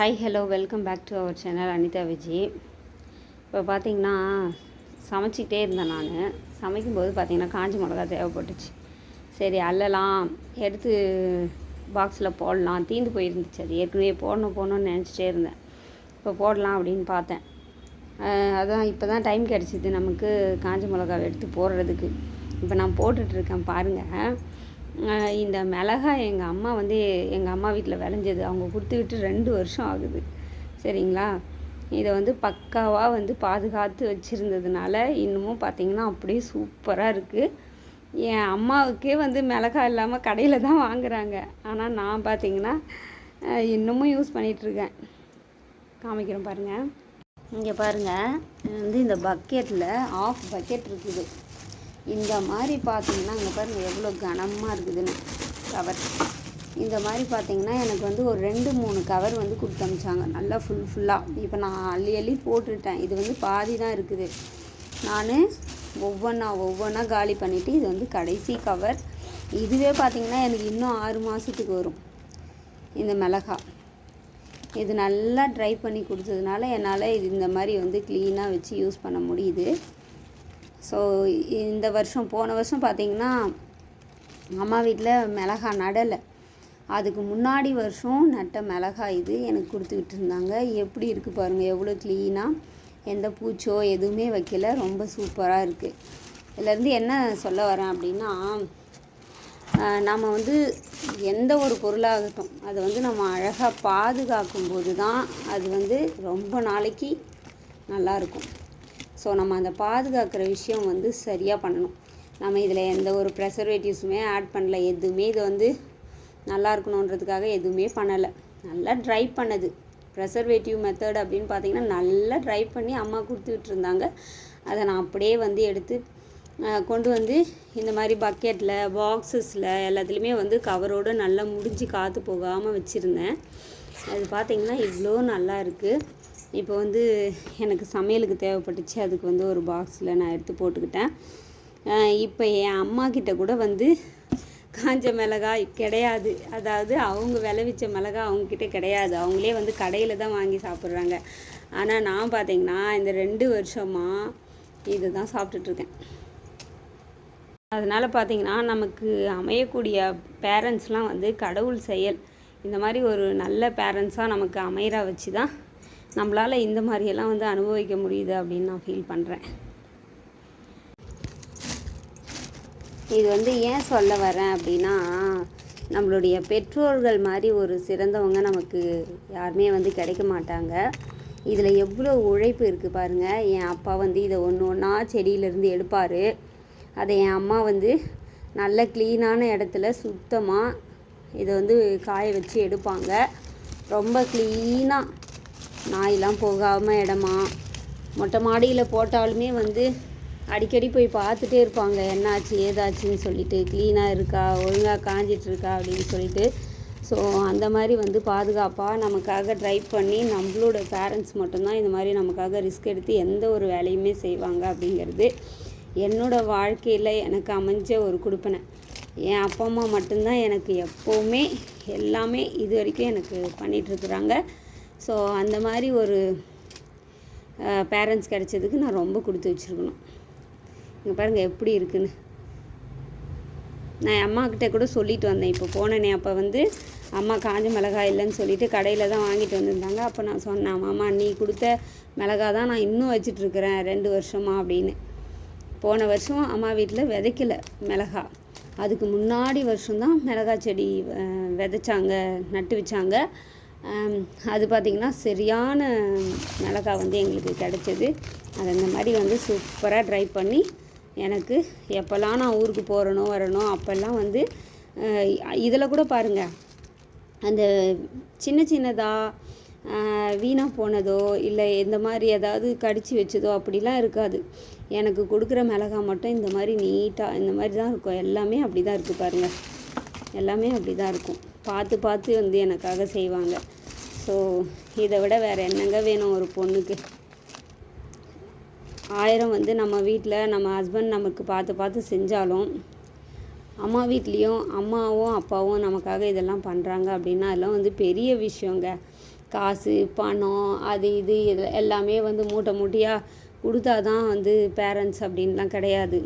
Hi hello welcome back to our channel Anitha Viji இப்போ பார்த்தீங்கன்னா சமைச்சிக்கிட்டே இருந்தேன் நான். சமைக்கும்போது பார்த்தீங்கன்னா காஞ்சி மிளகா தேவைப்பட்டுச்சு. சரி அல்லலாம் எடுத்து பாக்ஸில் போடலாம். தீந்து போயிருந்துச்சு. அது ஏற்கனவே போடணும் போடணும்னு நினச்சிட்டே இருந்தேன். இப்போ போடலாம் அப்படின்னு பார்த்தேன். அதான் இப்போ தான் டைம் கிடச்சிது நமக்கு காஞ்ச மிளகாவை எடுத்து போடுறதுக்கு. இப்போ நான் போட்டுட்ருக்கேன் பாருங்கள் இந்த மிளகாய் எங்கள் அம்மா வந்து எங்கள் அம்மா வீட்டில் விளைஞ்சது. அவங்க கொடுத்து விட்டு ரெண்டு வருஷம் ஆகுது. சரிங்களா? இதை வந்து பக்காவாக வந்து பாதுகாத்து வச்சுருந்ததுனால இன்னமும் பார்த்தீங்கன்னா அப்படியே சூப்பராக இருக்குது என் அம்மாவுக்கே வந்து மிளகாய் இல்லாமல் கடையில் தான் வாங்குறாங்க. ஆனால் நான் பார்த்திங்கன்னா இன்னமும் யூஸ் பண்ணிகிட்ருக்கேன் காமிக்கிறேன் பாருங்கள் இங்கே பாருங்கள் வந்து இந்த பக்கெட்டில் ஆஃப் பக்கெட் இருக்குது. இந்த மாதிரி பார்த்தீங்கன்னா அங்கே பாருங்கள் எவ்வளோ கனமாக இருக்குதுன்னு கவர் இந்த மாதிரி பார்த்தீங்கன்னா எனக்கு வந்து ஒரு ரெண்டு மூணு கவர் வந்து கொடுத்து அமிச்சாங்க நல்லா ஃபுல் ஃபுல்லாக இப்போ நான் அள்ளி அள்ளி போட்டுட்டேன். இது வந்து பாதி தான் இருக்குது. நான் ஒவ்வொன்றா ஒவ்வொன்றா காலி பண்ணிவிட்டு இது வந்து கடைசி கவர் இதுவே பார்த்தீங்கன்னா எனக்கு இன்னும் ஆறு மாதத்துக்கு வரும். இந்த மிளகா. இது நல்லா ட்ரை பண்ணி கொடுத்ததுனால என்னால் இது இந்த மாதிரி வந்து க்ளீனாக வச்சு யூஸ் பண்ண முடியுது. ஸோ இந்த வருஷம் போன வருஷம் பார்த்தீங்கன்னா அம்மா வீட்டில் மிளகா நடலை. அதுக்கு முன்னாடி வருஷம் நட்ட மிளகா இது எனக்கு கொடுத்துக்கிட்டு இருந்தாங்க. எப்படி இருக்குது பாருங்கள் எவ்வளோ க்ளீனாக எந்த பூச்சோ எதுவுமே வைக்கல. ரொம்ப சூப்பராக இருக்குது இதுலேருந்து என்ன சொல்ல வரேன் அப்படின்னா நம்ம வந்து எந்த ஒரு பொருளாகட்டும் அதை வந்து நம்ம அழகாக பாதுகாக்கும் போது தான் அது வந்து ரொம்ப நாளைக்கு நல்லாயிருக்கும் ஸோ நம்ம அந்த பாதுகாக்கிற விஷயம் வந்து சரியாக பண்ணணும். நம்ம இதில் எந்த ஒரு ப்ரெசர்வேட்டிவ்ஸுமே ஆட் பண்ணல. எதுவுமே இது வந்து நல்லா இருக்கணுன்றதுக்காக எதுவுமே பண்ணலை. நல்லா ட்ரை பண்ணது. ப்ரெசர்வேட்டிவ் மெத்தட் அப்படின்னு பார்த்தீங்கன்னா நல்லா ட்ரை பண்ணி அம்மா கொடுத்து இருந்தாங்க அதை நான் அப்படியே வந்து எடுத்து கொண்டு வந்து இந்த மாதிரி பக்கெட்டில் பாக்ஸஸில் எல்லாத்துலேயுமே வந்து கவரோடு நல்லா முடிஞ்சு காற்று போகாமல் வச்சுருந்தேன். அது பார்த்திங்கன்னா இவ்வளோ நல்லா இருக்குது இப்போ வந்து எனக்கு சமையலுக்கு தேவைப்பட்டுச்சு அதுக்கு வந்து ஒரு பாக்ஸில் நான் எடுத்து போட்டுக்கிட்டேன். இப்போ என் அம்மா கிட்ட கூட வந்து காஞ்ச மிளகாய் கிடையாது. அதாவது அவங்க விளைவிச்ச மிளகாய் அவங்கக்கிட்ட கிடையாது. அவங்களே வந்து கடையில் தான் வாங்கி சாப்பிட்றாங்க. ஆனால் நான் பார்த்தீங்கன்னா இந்த ரெண்டு வருஷமாக இது தான் சாப்பிட்டுட்ருக்கேன் அதனால் பார்த்தீங்கன்னா நமக்கு அமையக்கூடிய பேரண்ட்ஸ்லாம் வந்து கடவுள் செயல். இந்த மாதிரி ஒரு நல்ல பேரண்ட்ஸாக நமக்கு அமையிற வச்சு தான் நம்மளால் இந்த மாதிரியெல்லாம் வந்து அனுபவிக்க முடியுது அப்படின்னு நான் ஃபீல் பண்ணுறேன் இது வந்து ஏன் சொல்ல வரேன் அப்படின்னா நம்மளுடைய பெற்றோர்கள் மாதிரி ஒரு சிறந்தவங்க நமக்கு யாருமே வந்து கிடைக்க மாட்டாங்க. இதில் எவ்வளோ உழைப்பு இருக்குது பாருங்கள் என் அப்பா வந்து இதை ஒன்று ஒன்றா செடியிலேருந்து எடுப்பார். அதை என் அம்மா வந்து நல்ல க்ளீனான இடத்துல சுத்தமாக இதை வந்து காய வச்சு எடுப்பாங்க. ரொம்ப க்ளீனாக நாயெல்லாம் போகாமல் இடமா? மொட்டை மாடியில் போட்டாலுமே வந்து அடிக்கடி போய் பார்த்துட்டே இருப்பாங்க. என்னாச்சு ஏதாச்சுன்னு சொல்லிட்டு க்ளீனாக இருக்கா? ஒழுங்காக காஞ்சிட்ருக்கா அப்படின்னு சொல்லிட்டு. ஸோ அந்த மாதிரி வந்து பாதுகாப்பாக நமக்காக ட்ரை பண்ணி நம்மளோட பேரண்ட்ஸ் மட்டும்தான் இந்த மாதிரி நமக்காக ரிஸ்க் எடுத்து எந்த ஒரு வேலையுமே செய்வாங்க அப்படிங்கிறது என்னோடய வாழ்க்கையில் எனக்கு அமைஞ்ச ஒரு கொடுப்பனை. என் அப்பா அம்மா மட்டும்தான் எனக்கு எப்போவுமே எல்லாமே இது வரைக்கும் எனக்கு பண்ணிகிட்ருக்குறாங்க ஸோ அந்த மாதிரி ஒரு பேரண்ட்ஸ் கிடைச்சதுக்கு நான் ரொம்ப கொடுத்து வச்சுருக்கணும். இங்கே பாருங்கள் எப்படி இருக்குன்னு. நான் அம்மாக்கிட்ட கூட சொல்லிட்டு வந்தேன். இப்போ போனேனே அப்போ வந்து அம்மா காஞ்ச மிளகாய் இல்லைன்னு சொல்லிட்டு கடையில் தான் வாங்கிட்டு வந்திருந்தாங்க. அப்போ நான் சொன்னேன் மாமா நீ கொடுத்த மிளகாய் தான் நான் இன்னும் வச்சிட்ருக்கிறேன் ரெண்டு வருஷமா அப்படின்னு. போன வருஷம் அம்மா வீட்டில் விதைக்கல மிளகா அதுக்கு முன்னாடி வருஷம்தான் மிளகாய் செடி விதைச்சாங்க நட்டு வச்சாங்க. அது பார்த்திங்கன்னா சரியான மிளகாய் வந்து எங்களுக்கு கிடச்சிது. அதை இந்த மாதிரி வந்து சூப்பராக ட்ரை பண்ணி எனக்கு எப்போல்லாம் நான் ஊருக்கு போகிறனோ வரணும் அப்போல்லாம் வந்து இதில் கூட பாருங்கள் அந்த சின்ன சின்னதாக வீணாக போனதோ இல்லை இந்த மாதிரி ஏதாவது கடிச்சு வச்சதோ அப்படிலாம் இருக்காது. எனக்கு கொடுக்குற மிளகாய் மட்டும் இந்த மாதிரி நீட்டாக இந்த மாதிரி தான் இருக்கும். எல்லாமே அப்படி தான் இருக்குது பாருங்கள் எல்லாமே அப்படி தான் இருக்கும். பார்த்து பார்த்து வந்து எனக்காக செய்வாங்க. ஸோ இதை விட வேறு என்னங்க வேணும் ஒரு பொண்ணுக்கு? ஆயிரம் வந்து நம்ம வீட்டில் நம்ம ஹஸ்பண்ட் நமக்கு பார்த்து பார்த்து செஞ்சாலும் அம்மா வீட்லேயும் அம்மாவும் அப்பாவும் நமக்காக இதெல்லாம் பண்ணுறாங்க அப்படின்னா அதெல்லாம் வந்து பெரிய விஷயங்க. காசு பணம் அது இது எல்லாமே வந்து மூட்டை மூட்டையாக கொடுத்தா தான் வந்து பேரண்ட்ஸ் அப்படின்லாம் கிடையாது.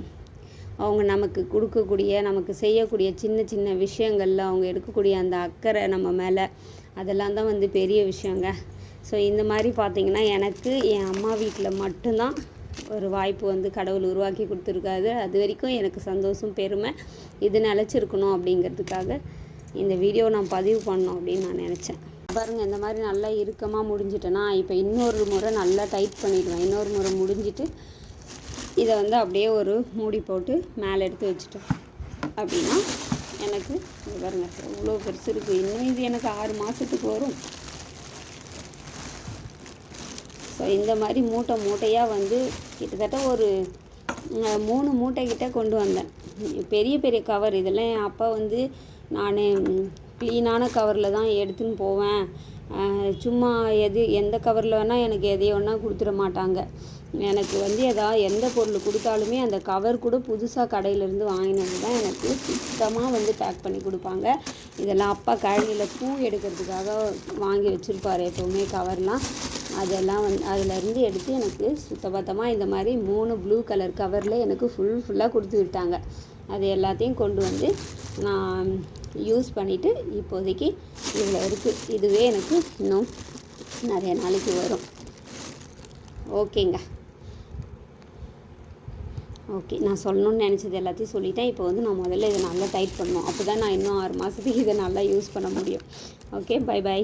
அவங்க நமக்கு கொடுக்கக்கூடிய நமக்கு செய்யக்கூடிய சின்ன சின்ன விஷயங்களில் அவங்க எடுக்கக்கூடிய அந்த அக்கறை நம்ம மேலே அதெல்லாம் தான் வந்து பெரிய விஷயங்க. ஸோ இந்த மாதிரி பார்த்தீங்கன்னா எனக்கு என் அம்மா வீட்டில் மட்டும்தான் ஒரு வாய்ப்பு வந்து கடவுள் உருவாக்கி கொடுத்துருக்காரு. அது வரைக்கும் எனக்கு சந்தோஷம் பெருமை. இது நிலச்சிருக்கணும் அப்படிங்கிறதுக்காக இந்த வீடியோ நான் பதிவு பண்ணோம் அப்படின்னு நான் நினச்சேன். பாருங்கள் இந்த மாதிரி நல்லா இறுக்கமாக முடிஞ்சிட்டேன்னா இப்போ இன்னொரு முறை நல்லா டைட் பண்ணிடுவேன். இன்னொரு முறை முடிஞ்சிட்டு இதை வந்து அப்படியே ஒரு மூடி போட்டு மேலே எடுத்து வச்சுட்டோம். அப்படின்னா எனக்கு பாருங்க இவ்வளோ பெருசு இருக்குது இன்னும் இது எனக்கு ஆறு மாதத்துக்கு வரும். ஸோ இந்த மாதிரி மூட்டை மூட்டையாக வந்து கிட்டத்தட்ட ஒரு மூணு மூட்டை கிட்ட கொண்டு வந்தேன். பெரிய பெரிய கவர். இதெல்லாம் என் அப்பா வந்து நான் க்ளீனான கவரில் தான் எடுத்துன்னு போவேன். சும்மா எது எந்த கவரில் வேணால் எனக்கு எதையோ ஒன்றா கொடுத்துட மாட்டாங்க. எனக்கு வந்து ஏதாவது எந்த பொருள் கொடுத்தாலுமே அந்த கவர் கூட புதுசாக கடையிலேருந்து வாங்கினது தான் எனக்கு சுத்தமாக வந்து பேக் பண்ணி கொடுப்பாங்க. இதெல்லாம் அப்பா கழனியில் பூ எடுக்கிறதுக்காக வாங்கி வச்சுருப்பார் எப்போவுமே கவர்லாம் அதெல்லாம் வந்து அதிலேருந்து எடுத்து எனக்கு சுத்தபத்தமாக இந்த மாதிரி மூணு ப்ளூ கலர் கவரில் எனக்கு ஃபுல் ஃபுல்லாக கொடுத்து விட்டாங்க. அது எல்லாத்தையும் கொண்டு வந்து நான் யூஸ் பண்ணிவிட்டு இப்போதைக்கு இவ்வளோ இருக்குது இதுவே எனக்கு இன்னும் நிறைய நாளைக்கு வரும். ஓகேங்க. ஓகே நான் சொல்லணும்னு நினச்சது எல்லாத்தையும் சொல்லிட்டேன். இப்போ வந்து நான் முதல்ல இதை நல்லா டைட் பண்ணணும். அப்போ தான் நான் இன்னும் ஆறு மாதத்துக்கு இதை நல்லா யூஸ் பண்ண முடியும். Okay bye by